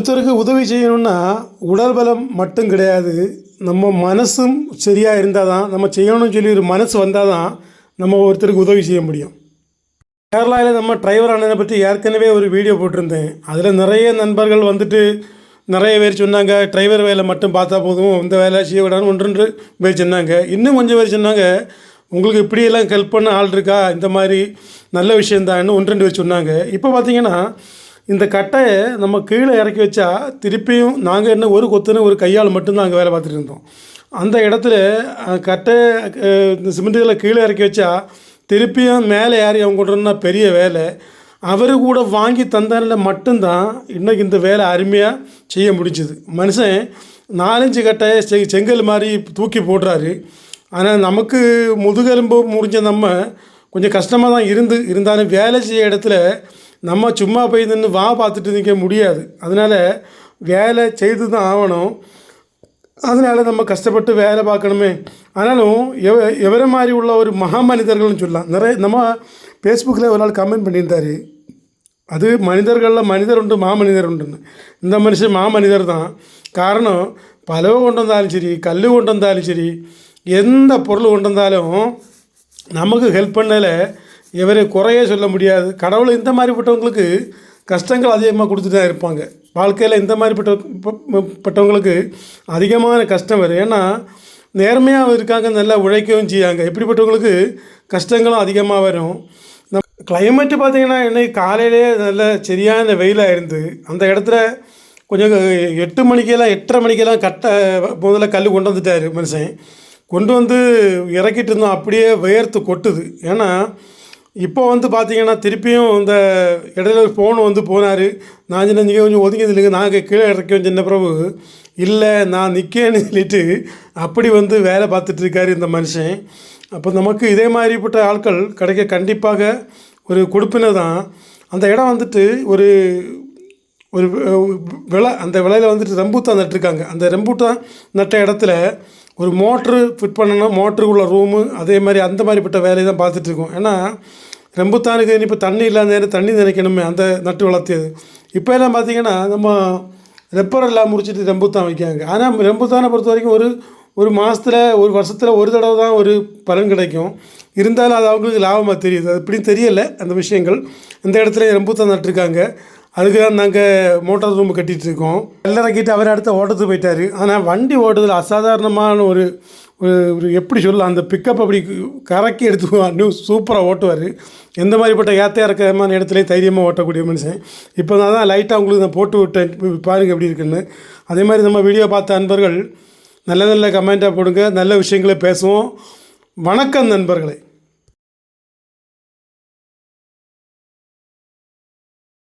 ஒருத்தருக்கு உதவி செய்யணும்னா உடல் பலம் மட்டும் கிடையாது. நம்ம மனசும் சரியாக இருந்தால் தான் நம்ம செய்யணும்னு சொல்லி ஒரு மனசு வந்தால் தான் நம்ம ஒருத்தருக்கு உதவி செய்ய முடியும். கேரளாவில் நம்ம டிரைவர் அண்ணனை பற்றி ஏற்கனவே ஒரு வீடியோ போட்டிருந்தேன். அதில் நிறைய நண்பர்கள் வந்துட்டு நிறைய பேர் சொன்னாங்க டிரைவர் வேலை மட்டும் பார்த்தா போதும் இந்த வேலை செய்ய விடான்னு ஒன்று பேர் சொன்னாங்க. இன்னும் கொஞ்சம் பேர் சொன்னாங்க உங்களுக்கு இப்படியெல்லாம் ஹெல்ப் பண்ண ஆள் இருக்கா? இந்த மாதிரி நல்ல விஷயந்தான்னு ஒன்று ரெண்டு பேர் சொன்னாங்க. இப்போ பார்த்தீங்கன்னா இந்த கட்டையை நம்ம கீழே இறக்கி வச்சா திருப்பியும் நாங்கள் என்ன ஒரு கொத்துன்னு ஒரு கையால் மட்டும்தான் அங்கே வேலை பார்த்துட்டு இருந்தோம். அந்த இடத்துல அஹ், கட்டை இந்த சிமெண்ட்டுகளை கீழே இறக்கி வச்சா திருப்பியும் மேலே ஏறி அவங்க கொண்டு பெரிய வேலை. அவர் கூட வாங்கி தந்தாரில் மட்டும்தான் இன்றைக்கி இந்த வேலை அருமையாக செய்ய முடிஞ்சுது. மனுஷன் நாலஞ்சு கட்டையை செ செங்கல் மாதிரி தூக்கி போடுறாரு. ஆனால் நமக்கு முதுகெலும்பு முடிஞ்ச நம்ம கொஞ்சம் கஷ்டமாக தான் இருந்து இருந்தாலும் வேலை செய்ய இடத்துல நம்ம சும்மா போய் நின்று வா பார்த்துட்டு நிற்க முடியாது. அதனால் வேலை செய்து தான் ஆகணும். அதனால் நம்ம கஷ்டப்பட்டு வேலை பார்க்கணுமே. ஆனாலும் எவ எவரை மாதிரி உள்ள ஒரு மகா மனிதர்கள்னு சொல்லலாம். நிறைய நம்ம ஃபேஸ்புக்கில் ஒரு நாள் கமெண்ட் பண்ணியிருந்தார். அது மனிதர்களில் மனிதர் உண்டு மாமனிதர் உண்டுன்னு. இந்த மனுஷன் மாமனிதர் தான் காரணம் பலவை கொண்டு வந்தாலும் சரி கல் கொண்டு வந்தாலும் சரி எந்த பொருள் கொண்டு வந்தாலும் நமக்கு ஹெல்ப் பண்ணலை. இவரை குறையே சொல்ல முடியாது. கடவுள் இந்த மாதிரிப்பட்டவங்களுக்கு கஷ்டங்கள் அதிகமாக கொடுத்துட்டு தான் இருப்பாங்க. வாழ்க்கையில் இந்த மாதிரிப்பட்ட பட்டவங்களுக்கு அதிகமான கஷ்டம் வரும். ஏன்னா நேர்மையாக இருக்காங்க நல்லா உழைக்கவும் செய்யாங்க இப்படிப்பட்டவங்களுக்கு கஷ்டங்களும் அதிகமாக வரும். கிளைமேட்டு பார்த்திங்கன்னா இன்னைக்கு காலையிலே நல்ல சரியான வெயிலாக இருந்து அந்த இடத்துல கொஞ்சம் எட்டு மணிக்கெல்லாம் எட்டரை மணிக்கெல்லாம் கட்ட முதல்ல கல் கொண்டு வந்துட்டார் மனுஷன். கொண்டு வந்து இறக்கிட்டு இருந்தோம். அப்படியே வியர்த்து கொட்டுது. ஏன்னா இப்போ வந்து பார்த்தீங்கன்னா திருப்பியும் இந்த இடையில ஃபோன் வந்து போனார். நான் சின்ன நீங்கள் கொஞ்சம் ஒதுங்கி இல்லைங்க நாங்கள் கீழே இறக்கி சின்ன பிரபு இல்லை நான் நிற்கேன்னு சொல்லிட்டு அப்படி வந்து வேலை பார்த்துட்ருக்காரு இந்த மனுஷன். அப்போ நமக்கு இதே மாதிரிப்பட்ட ஆட்கள் கிடைக்க கண்டிப்பாக ஒரு கொடுப்பினை தான். அந்த இடம் வந்துட்டு ஒரு ஒரு விலை அந்த விலையில் வந்துட்டு ரெம்பூத்தான் நட்டிருக்காங்க. அந்த ரெம்பூட்டான் நட்ட இடத்துல ஒரு மோட்ரு ஃபிட் பண்ணணும் மோட்ருக்குள்ள ரூமு அதே மாதிரி அந்த மாதிரிப்பட்ட வேலையை தான் பார்த்துட்ருக்கோம் ஏன்னா ரெம்புத்தானுக்கு இப்போ தண்ணி இல்லாத நேரம் தண்ணி நினைக்கணுமே அந்த நட்டு வளர்த்தியது. இப்போ எல்லாம் பார்த்தீங்கன்னா நம்ம ரெப்பர் எல்லாம் முடிச்சுட்டு ரெம்புத்தான் வைக்காங்க ஆனால் ரெம்புத்தானை பொறுத்த வரைக்கும் ஒரு ஒரு மாதத்தில் ஒரு வருஷத்தில் ஒரு தடவை தான் ஒரு பலன் கிடைக்கும். இருந்தாலும் அது அவங்களுக்கு லாபமாக தெரியுது. அது இப்படின்னு தெரியலை அந்த விஷயங்கள். இந்த இடத்துல ரெம்புத்தான் நட்டிருக்காங்க. அதுக்கு தான் நாங்கள் மோட்டார் ரூம் கட்டிகிட்டு இருக்கோம். வெள்ளறக்கிட்டு அவர் அடுத்த ஓட்டத்துக்கு போயிட்டார். ஆனால் வண்டி ஓட்டுதல் அசாதாரணமான ஒரு ஒரு ஒரு எப்படி சொல்லலாம் அந்த பிக்கப் அப்படி கறக்கி எடுத்து சூப்பராக ஓட்டுவார். எந்த மாதிரிப்பட்ட ஏத்தையாக இருக்கிறமான இடத்துலையும் தைரியமாக ஓட்டக்கூடிய மனுஷன். இப்போ நான் தான் லைட்டாக உங்களுக்கு நான் போட்டு விட்டேன். பாருங்கள் எப்படி இருக்குன்னு. அதே மாதிரி நம்ம வீடியோ பார்த்த அன்பர்கள் நல்ல நல்ல கமெண்ட்டாக போடுங்க. நல்ல விஷயங்களை பேசுவோம். வணக்கம் நண்பர்களே.